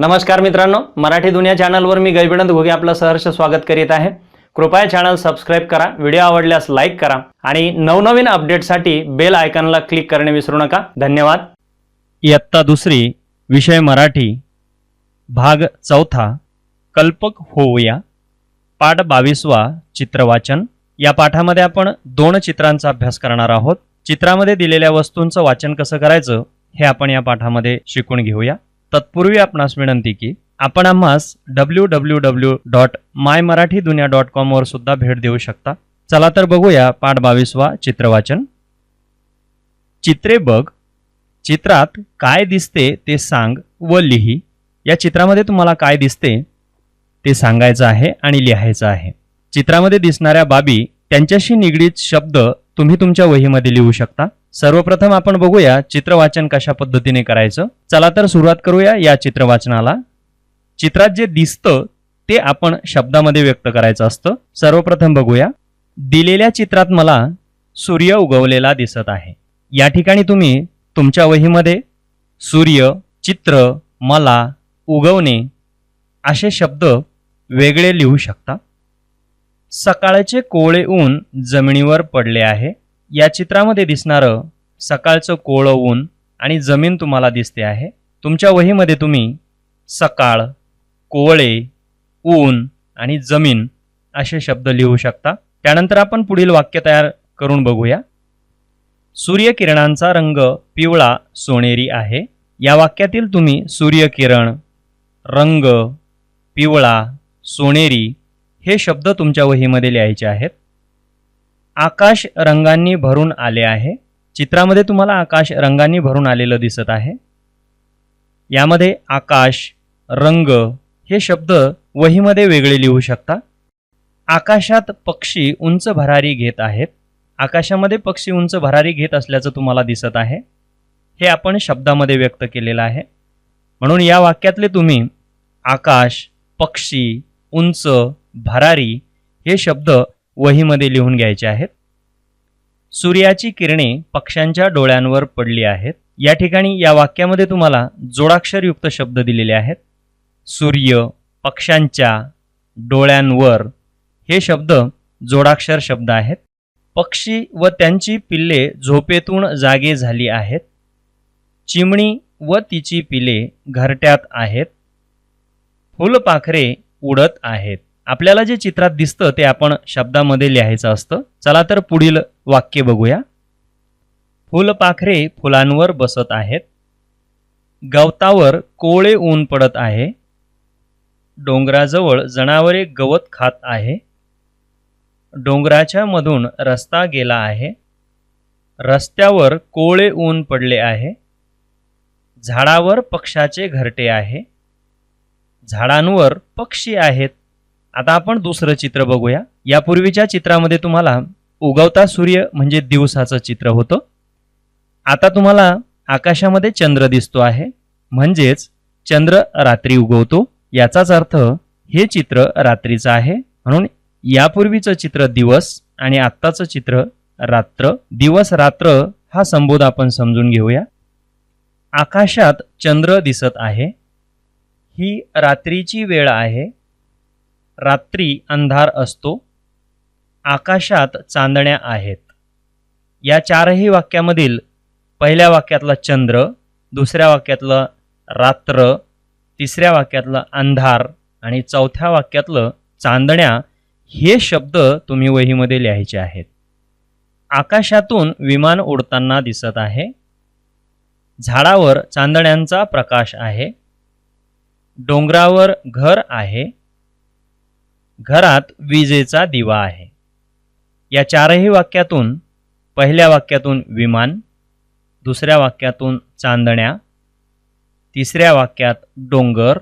नमस्कार मित्रांनो मराठी दुनिया चॅनलवर मी गैबिनंद घोगे आपलं सहर्ष स्वागत करीत आहे. कृपया चॅनल सबस्क्राईब करा व्हिडिओ आवडल्यास लाईक करा आणि नवनवीन अपडेटसाठी बेल आयकॉनला क्लिक करणे विसरू नका. धन्यवाद. इयत्ता दुसरी विषय मराठी भाग चौथा कल्पक होऊया पाठ बावीसवा चित्रवाचन. या पाठामध्ये आपण दोन चित्रांचा अभ्यास करणार आहोत. चित्रामध्ये दिलेल्या वस्तूंचं वाचन कसं करायचं हे आपण या पाठामध्ये शिकून घेऊया. तत्पूर्वी आपणास विनंती की आपण आम्हास W W W dot my Marathi Duniya dot कॉमवर सुद्धा भेट देऊ शकता. चला तर बघूया पाठ बावीसवा चित्रवाचन. चित्रे बघ. चित्रात काय दिसते ते सांग व लिही. या चित्रामध्ये तुम्हाला काय दिसते ते सांगायचं आहे आणि लिहायचं आहे. चित्रामध्ये दिसणाऱ्या बाबी त्यांच्याशी निगडीत शब्द तुम्ही तुमच्या वहीमध्ये लिहू शकता. सर्वप्रथम आपण बघूया चित्रवाचन कशा पद्धतीने करायचं. चला तर सुरुवात करूया या चित्रवाचनाला. चित्रात जे दिसतं ते आपण शब्दामध्ये व्यक्त करायचं असतं. सर्वप्रथम बघूया. दिलेल्या चित्रात मला सूर्य उगवलेला दिसत आहे. या ठिकाणी तुम्ही तुमच्या वहीमध्ये सूर्य चित्र मला उगवणे असे शब्द वेगळे लिहू शकता. सकाळचे कोवळे ऊन जमिनीवर पडले आहे. या चित्रामध्ये दिसणारं सकाळचं कोवळं ऊन आणि जमीन तुम्हाला दिसते आहे. तुमच्या वहीमध्ये तुम्ही सकाळ कोवळे ऊन आणि जमीन असे शब्द लिहू शकता. त्यानंतर आपण पुढील वाक्य तयार करून बघूया. सूर्यकिरणांचा रंग पिवळा सोनेरी आहे. या वाक्यातील तुम्ही सूर्यकिरण रंग पिवळा सोनेरी हे शब्द तुमच्या वहीमध्ये लिहायचे आहेत. आकाश रंगांनी भरून आले आहे. चित्रामध्ये तुम्हाला आकाश रंगांनी भरून आलेलं दिसत आहे. यामध्ये आकाश रंग हे शब्द वहीमध्ये वेगळे लिहू शकता. आकाशात पक्षी उंच भरारी घेत आहेत. आकाशामध्ये पक्षी उंच भरारी घेत असल्याचं तुम्हाला दिसत आहे. हे आपण शब्दामध्ये व्यक्त केलेलं आहे. म्हणून या वाक्यातले तुम्ही आकाश पक्षी उंच भरारी हे शब्द वहीमध्ये लिहून घ्यायचे आहेत. सूर्याची किरणे पक्ष्यांच्या डोळ्यांवर पडली आहेत. या ठिकाणी या वाक्यामध्ये तुम्हाला जोडाक्षरयुक्त शब्द दिलेले आहेत. सूर्य पक्ष्यांच्या डोळ्यांवर. हे शब्द जोडाक्षर शब्द आहेत. पक्षी व त्यांची पिल्ले झोपेतून जागे झाली आहेत. चिमणी व तिची पिले घरट्यात आहेत. फुलपाखरे उडत आहेत. आपल्याला जे चित्रात दिसतं ते आपण शब्दामध्ये लिहायचं असतं. चला तर पुढील वाक्य बघूया. फुलपाखरे फुलांवर बसत आहेत. गवतावर कोळे ऊन पडत आहे. डोंगराजवळ जनावरे गवत खात आहे. डोंगराच्या मधून रस्ता गेला आहे. रस्त्यावर कोळे ऊन पडले आहे. झाडावर पक्षाचे घरटे आहे. झाडांवर पक्षी आहेत. आता आपण दुसरं चित्र बघूया. यापूर्वीच्या चित्रामध्ये तुम्हाला उगवता सूर्य म्हणजे दिवसाचं चित्र होतं. आता तुम्हाला आकाशामध्ये चंद्र दिसतो आहे. म्हणजेच चंद्र रात्री उगवतो. याचाच अर्थ हे चित्र रात्रीचं आहे. म्हणून यापूर्वीचं चित्र दिवस आणि आत्ताचं चित्र रात्र. दिवस रात्र हा संबोध आपण समजून घेऊया. आकाशात चंद्र दिसत आहे. ही रात्रीची वेळ आहे. रात्री अंधार असतो आकाशात चांदण्या आहेत. या चारही वाक्यामधील पहिल्या वाक्यातला चंद्र दुसऱ्या वाक्यातलं रात्र तिसऱ्या वाक्यातलं अंधार आणि चौथ्या वाक्यातलं चांदण्या हे शब्द तुम्ही वहीमध्ये लिहायचे आहेत. आकाशातून विमान उडताना दिसत आहे. झाडावर चांदण्यांचा प्रकाश आहे. डोंगरावर घर आहे. घरात विजेचा दिवा आहे. या चारही वाक्यातून पहिल्या वाक्यातून विमान दुसऱ्या वाक्यातून चांदण्या तिसऱ्या वाक्यात डोंगर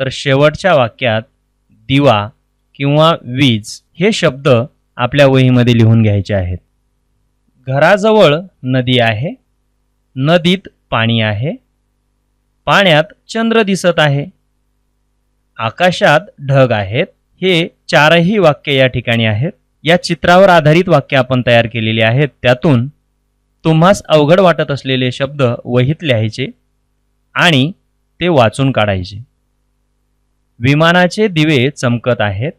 तर शेवटच्या वाक्यात दिवा किंवा वीज हे शब्द आपल्या वहीमध्ये लिहून घ्यायचे आहेत. घराजवळ नदी आहे नदीत पाणी आहे पाण्यात चंद्र दिसत आहे आकाशात ढग आहेत हे चारही वाक्य या ठिकाणी आहेत. या चित्रावर आधारित वाक्य आपण तयार केलेली आहेत. त्यातून तुम्हास अवघड वाटत असलेले शब्द वहीत लिहायचे आणि ते वाचून काढायचे. विमानाचे दिवे चमकत आहेत.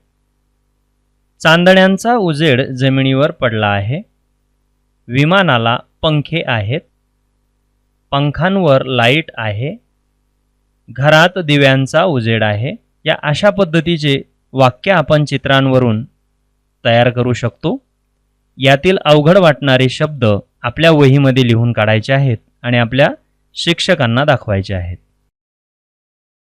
चांदण्यांचा उजेड जमिनीवर पडला आहे. विमानाला पंखे आहेत. पंखांवर लाइट आहे. घरात दिव्यांचा उजेड आहे. या अशा पद्धतीचे वाक्य आपण चित्रांवरून तयार करू शकतो. यातील अवघड वाटणारे शब्द आपल्या वहीमध्ये लिहून काढायचे आहेत आणि आपल्या शिक्षकांना दाखवायचे आहेत.